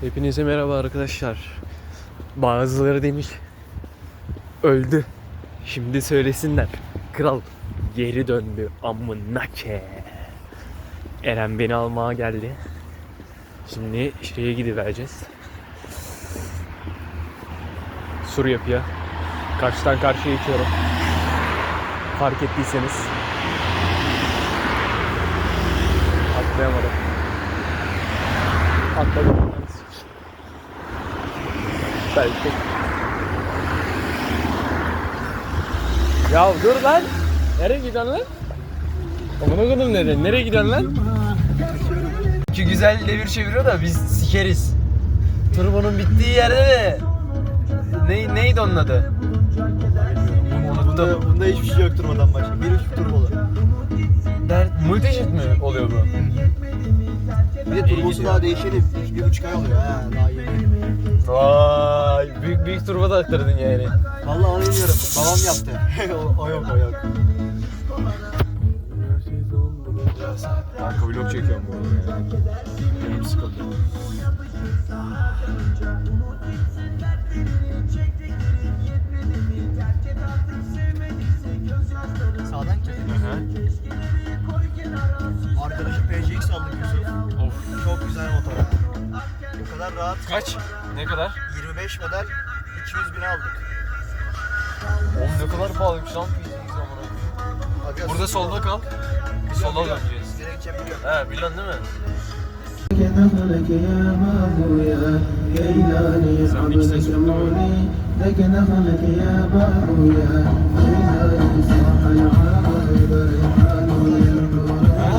Hepinize merhaba arkadaşlar. Bazıları demiş öldü. Şimdi söylesinler. Kral geri döndü amına ke. Eren beni almaya geldi. Şimdi şeye gidivereceğiz. Sur yapıya. Karşıdan karşıya geçiyorum. Fark ettiyseniz. Atlayamadım. Atladım. Belki. Ya dur lan. Nereye gidiyorsun lan? Amına koydum nereye? Nereye gidiyorsun lan? Ki güzel devir çeviriyor da biz sikeriz. Turbonun bittiği yerde de ne, neydi onun adı? Bunda, bunda hiçbir şey yok turbodan başka. Bir üç turbolu. Der, multijet mi oluyor bu? Bir de turbosu daha değişeli. Bir, bir buçuk ay oluyor. Ha, daha yeni. Vay büyük büyük turbo da attırdın yani. Vallahi onu bilmiyorum. Babam yaptı. o, o yok o yok. Kanka vlog çekiyorum bu arada. Benim sıkıldı. kadar rahat. Kaç? Ne kadar? 25 model 200 bin aldık. Oğlum ne kadar pahalıymış lan Abi Burada solda kal. Sola döneceğiz. Gerekçe biliyorum. He biliyorsun değil mi?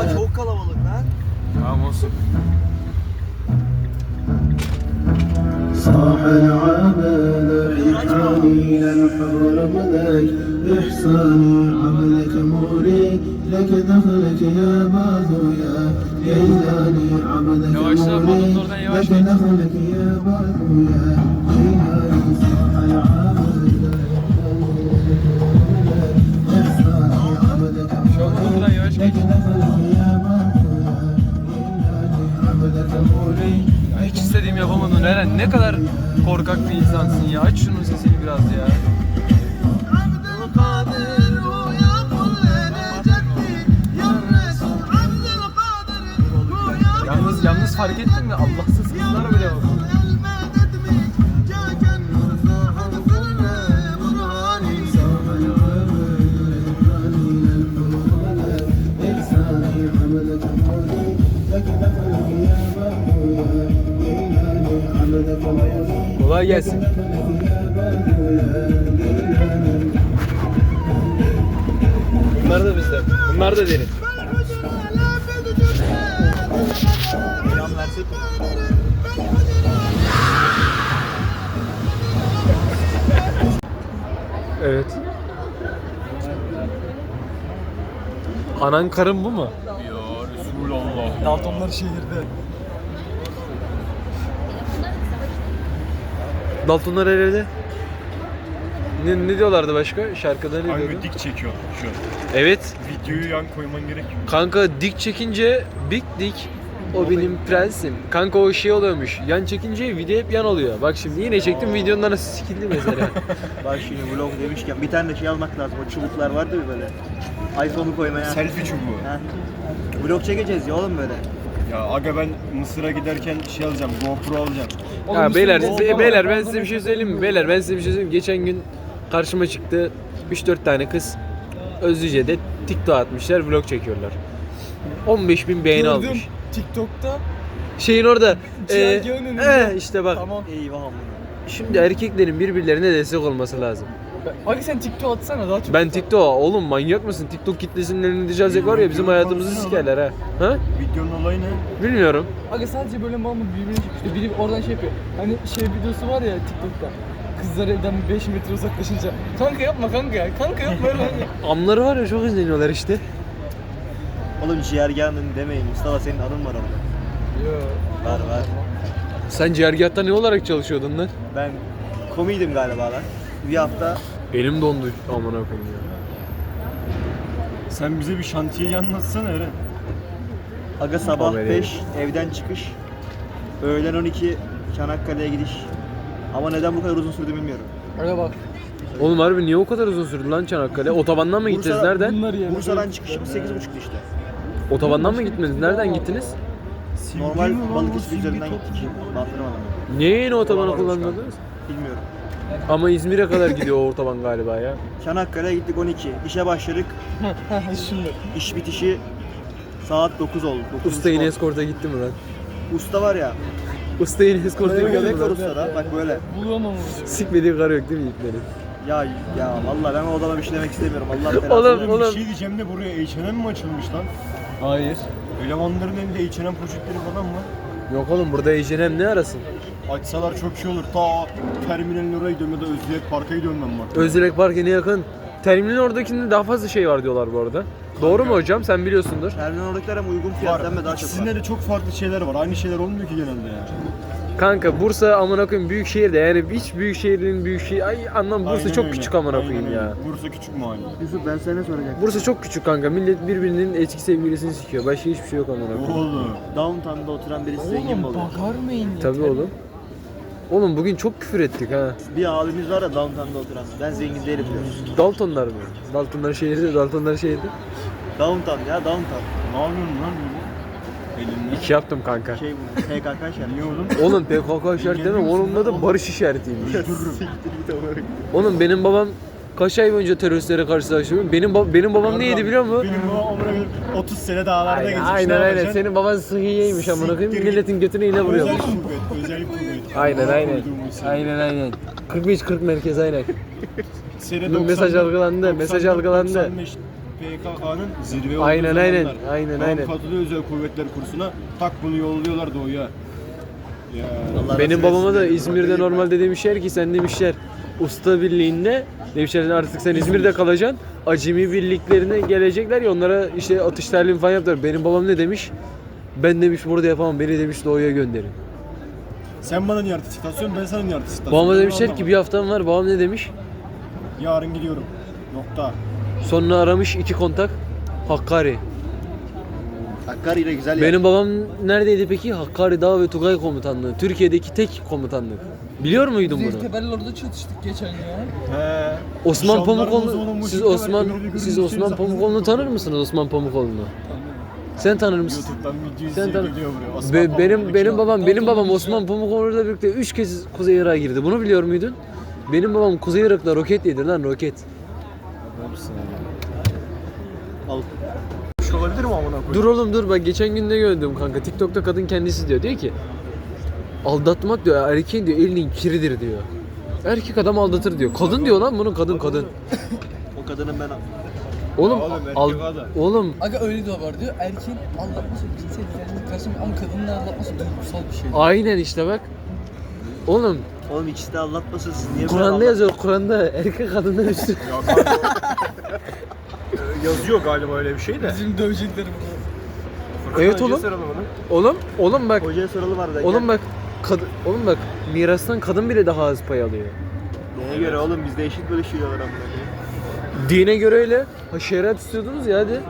Sen çok kalabalık lan. Tamam olsun. Hiç istediğim yapamadın Eren. Ne kadar korkak bir insansın ya. Aç şunun sesini biraz ya. Yalnız yalnız fark ettin mi? Allahsız kızlar bile var. Kolay gelsin. Bunlar da bizde. Bunlar da. Selam versin. Evet. Anan karın bu mu? Daltonlar şehirde. Daltonlar herhalde. Ne, ne diyorlardı başka? Şarkıda ne diyordu? Kanka dik çekiyor şu an. Evet. Videoyu yan koyman gerekiyor. Kanka dik çekince big dik. O benim prensim. Kanka o şey oluyormuş. Yan çekince video hep yan oluyor. Bak şimdi yine çektim videonun arası sikildi mesela. Bak şimdi vlog demişken bir tane de şey almak lazım. O çubuklar vardı ya böyle. iPhone'u koymaya. Selfie çubuğu. Ha. Vlog çekeceğiz ya oğlum böyle. Ya aga ben Mısır'a giderken şey alacağım, GoPro alacağım. Ya beyler, size- beyler ben size bir şey söyleyeyim mi? Beyler ben size bir şey söyleyeyim mi? Geçen gün karşıma çıktı 3-4 tane kız Özlüce'de TikTok atmışlar, vlog çekiyorlar. 15 bin beğeni almış. TikTok'ta Şeyin orada. Çiğergeğin E, önünde. e, işte bak. tamam. Eyvah. Şimdi erkeklerin birbirlerine destek olması lazım. Abi sen TikTok atsana daha çok. Ben TikTok oğlum manyak mısın? TikTok kitlesinin önünde diyecek var ya bizim hayatımızı sikerler ha. Ha? Videonun olayı ne? Bilmiyorum. Aga sadece böyle mal mı birbirini çekiyor. İşte biri oradan şey yapıyor. Hani şey videosu var ya TikTok'ta. Kızlar evden 5 metre uzaklaşınca. Kanka yapma kanka ya. Kanka yapma. Amları var ya çok izleniyorlar işte. Oğlum ciğerganın demeyin. Mustafa senin adın var orada. Yo. Var var. Sen ciğergahta ne olarak çalışıyordun lan? Ben komiydim galiba lan. Bir hafta Elim dondu amına koyayım ya. Sen bize bir şantiyeyi anlatsana Eren. aga sabah Haberi. 5 evden çıkış. Öğlen 12 Çanakkale'ye gidiş. Ama neden bu kadar uzun sürdü bilmiyorum. Öyle bak. Oğlum harbi niye o kadar uzun sürdü lan Çanakkale? Otobandan mı gittiniz? Bursa- Nereden? Bunlar yani. Bursa'dan çıkışımız 8.30'du işte. Otobandan mı gittiniz? Nereden gittiniz? Normal Balıkesir üzerinden gittik. Bandırmadan. Niye yeni kullanmadınız? Bilmiyorum. Ama İzmir'e kadar gidiyor o otoban galiba ya. Çanakkale'ye gittik 12. İşe başladık. Şimdi. İş bitişi saat 9 oldu. 9 Usta yine eskorta gitti mi lan? Usta var ya. Usta yine eskorta gitti mi göbek var lan? ustada. Bak böyle. Bulamam onu. Sikmediği kar yok değil mi iplerin? Ya ya vallahi ben o adama bir şey demek istemiyorum. Allah belasını Oğlum, versin. Oğlum oğlum. bir şey diyeceğim de buraya H&M mi açılmış lan? Hayır. Elemanların elinde H&M poşetleri falan mı? Yok oğlum burada H&M ne arasın? Açsalar çok iyi olur. Ta terminalin oraya gidiyorum ya da Özleyek Park'a gidiyorum ben bak. Özdilek Parkı'na yakın. Terminalin oradakinde daha fazla şey var diyorlar bu arada. Doğru mu hocam? Sen biliyorsundur. Terminal oradakiler hem uygun fiyattan ve daha çok İkisinde var. de çok farklı şeyler var. Aynı şeyler olmuyor ki genelde ya. Kanka Bursa amına koyayım büyük şehirde yani hiç büyük şehrin büyük şehir ay anlam Bursa Aynen çok öyle. küçük amına Aynen koyayım öyle. ya. Bursa küçük mahalle. Yusuf ben sana ne soracaktım? Bursa çok küçük kanka. Millet birbirinin eski sevgilisini sikiyor. Başka hiçbir şey yok amına koyayım. Oğlum. Downtown'da oturan birisi zengin mi Oğlum oluyor? bakar mıyım? Tabii oğlum. Oğlum bugün çok küfür ettik ha. Bir abimiz var ya Downtown'da oturan. Ben zengin değilim diyor. Daltonlar mı? Daltonlar şehirde, Daltonlar şehirde. Downtown ya Downtown. Ne yapıyorsun lan böyle? Elinle. İki yaptım kanka. Şey bu PKK şerhi. Niye oğlum? Oğlum PKK işareti deme, onun da barış işaretiymiş. Siktir git amına. Oğlum benim babam kaç ay boyunca teröristlere karşı savaşıyor. Benim ba- benim babam ne yedi biliyor musun? Benim babam amına koyayım 30 sene dağlarda Aynen aynen. ne aynen. Senin baban sıhhiyeymiş amına koyayım. Milletin götüne iğne vuruyormuş. Özel kuvvet, özel kuvvet. Aynen aynen. Aynen aynen. 45 40 merkez aynen. Sene Mesaj 90'da algılandı, mesaj 94, algılandı. 95 PKK'nın zirve olduğu Aynen, aynen, zamanlar. aynen, aynen. katılıyor özel kuvvetler kursuna. Tak bunu yolluyorlar doğuya. Ya. Allah Benim babama da. İzmir'de normalde demişler ki sen demişler usta birliğinde demişler artık sen İzmir'de kalacaksın. Acemi birliklerine gelecekler ya onlara işte atış talim falan yaptılar. Benim babam ne demiş? Ben demiş burada yapamam beni demiş doğuya gönderin. Sen bana niye artist istasyonu ben sana niye artist istasyonu? Babama Ben demişler ki anlamadım. bir haftam var. Babam ne demiş? Yarın gidiyorum. Nokta. Sonra aramış iki kontak. Hakkari. Hakkari ile güzel yer. Benim babam neredeydi peki? Hakkari Dağ ve Tugay Komutanlığı. Türkiye'deki tek komutanlık. Biliyor muydun bunu? Zeyteber'le orada çatıştık geçen ya. He. Osman Şamlarımız Pamukoğlu siz var, Osman ömrünü siz görmüş Osman. Pamukoğlu'nu tanır mısınız Osman Pamukoğlu'nu? Sen tanır mısın? YouTube'dan video Sen tanı- geliyor buraya. Osman Be- benim benim babam benim babam Dalton'un Osman Pamukoğlu'yla birlikte 3 kez Kuzey Irak'a girdi. Bunu biliyor muydun? Benim babam Kuzey Irak'ta roket yedi lan roket. Al. Şu olabilir mi amına koyayım? Dur oğlum dur bak geçen gün ne gördüm kanka. TikTok'ta kadın kendisi diyor. Diyor ki aldatmak diyor erkeğin diyor elinin kiridir diyor. Erkek adam aldatır diyor. Kadın diyor lan bunu kadın kadın. O kadının ben Oğlum Oğlum, erkek al, adam. oğlum Aga öyle de var diyor. Erkeğin aldatması cinsel ilgilenme karşı ama kadının aldatması duygusal bir şey. aynen işte bak. Oğlum Oğlum ikisi de anlatmasın siz niye Kur'an'da anlat- yazıyor Kur'an'da erkek kadından üstün. Yazıyor galiba öyle bir şey de. Bizim dövecekleri burada. evet oğlum. Oğlum oğlum bak. Hocaya soralı var da. Oğlum bak. Kad oğlum bak mirastan kadın bile daha az pay alıyor. Neye göre oğlum bizde eşit bölüşüyorlar amına koyayım. Dine göre öyle. Ha şeriat istiyordunuz ya hadi.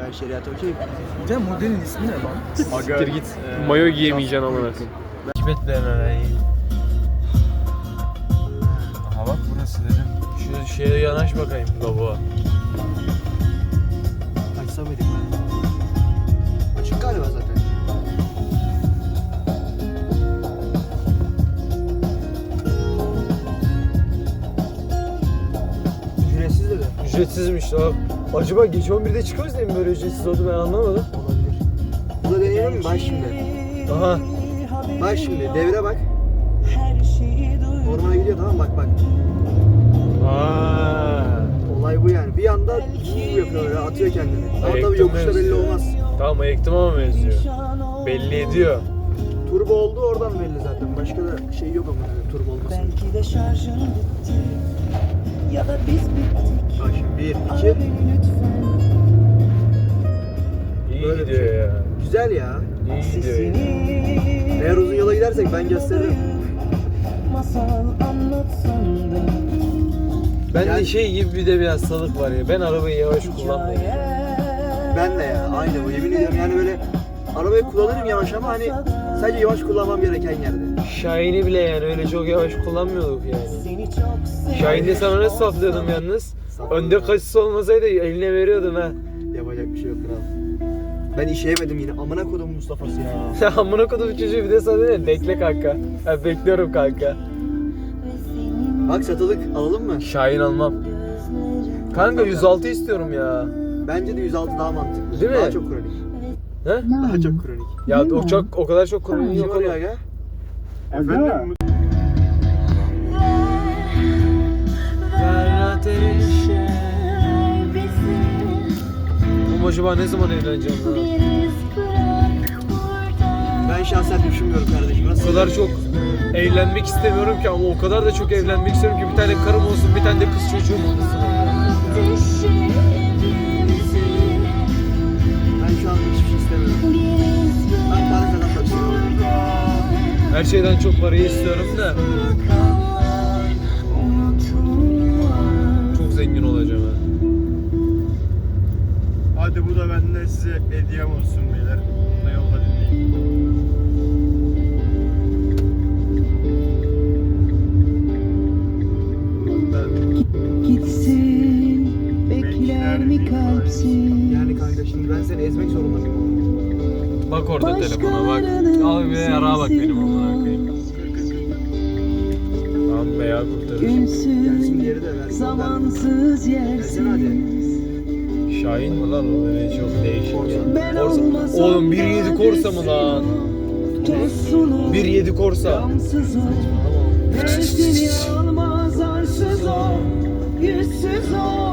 Ben şeriat okeyim. Bir de modelin ismi ne lan? Siktir git. Mayo giyemeyeceksin amına koyayım. Lan arayı. Aha bak burası dedim. Şu şeye yanaş bakayım lavuğa. Açsam mıydık ben? Açık galiba zaten. Ücretsizmiş daha. Acaba gece 11'de çıkıyoruz diye mi böyle ücretsiz oldu ben anlamadım. Olabilir. Bu da deneyelim mi? Bak şimdi. Aha. Bak şimdi devre bak. Ormana gidiyor tamam bak bak. Aa. Olay bu yani. Bir anda bu yapıyor böyle atıyor kendini. Ama tabii Ektim yokuşta belli benziyor. olmaz. Tamam ektim ama benziyor. Belli ediyor. Turbo oldu oradan belli zaten. Başka da şey yok ama yani turbo olması. Belki de şarjın bitti Ya da biz bittik Bak şimdi bir, Ara iki. beni lütfen İyi Böyle bir gidiyor şey. ya. Güzel ya. İyi gidiyor. ya. Sesini Eğer uzun yola gidersek ben gösteririm. Masal anlatsan da Bende Yani- şey gibi bir de bir hastalık var ya. Ben arabayı yavaş kullanmıyorum. hikaye Ben de ya aynı bu yemin ediyorum yani böyle arabayı kullanırım yavaş ama hani Sadece yavaş kullanmam gereken yerde. Şahin'i bile yani öyle çok yavaş kullanmıyorduk yani. Şahin'de sana nasıl saplıyordum yalnız? Önde kaçısı olmasaydı eline veriyordum ha. Yapacak bir şey yok kral. Ben işeyemedim yine. Amına kodum Mustafa'sı ya. Ya amına kodum çocuğu bir de sana ne? Bekle kanka. Ha, bekliyorum kanka. Bak satılık alalım mı? Şahin almam. Kanka 106 istiyorum ya. Bence de 106 daha mantıklı. Değil mi? Daha çok kronik. He? Daha çok kronik. Ya o çok o kadar çok Kim yok arıyor oğlum. aga? Efendim acaba ne zaman evleneceğim lan? Ben şahsen düşünmüyorum kardeşim. O Nasıl? kadar çok evlenmek istemiyorum ki ama o kadar da çok evlenmek istiyorum ki bir tane karım olsun bir tane de kız çocuğum olsun. Ben şu an hiçbir şey istemiyorum. Ben para kazanmak istiyorum. Her şeyden çok parayı istiyorum da size hediyem olsun beyler. Bunu da yolda dinleyin. Gitsin bekler mi kalpsin Yani kanka şimdi ben seni ezmek zorunda mıyım? Bak orada telefona bak. Al bir yarağa bak benim amına koyayım. Tamam be ya kurtarır. Gelsin Günsüz diğeri de versin. zamansız Versene hadi. Şahin mi lan o? Öyle çok değişik ya. Korsa. Oğlum 1.7 Korsa mı lan? Tozsunu 1.7 Korsa. Yüzsüz o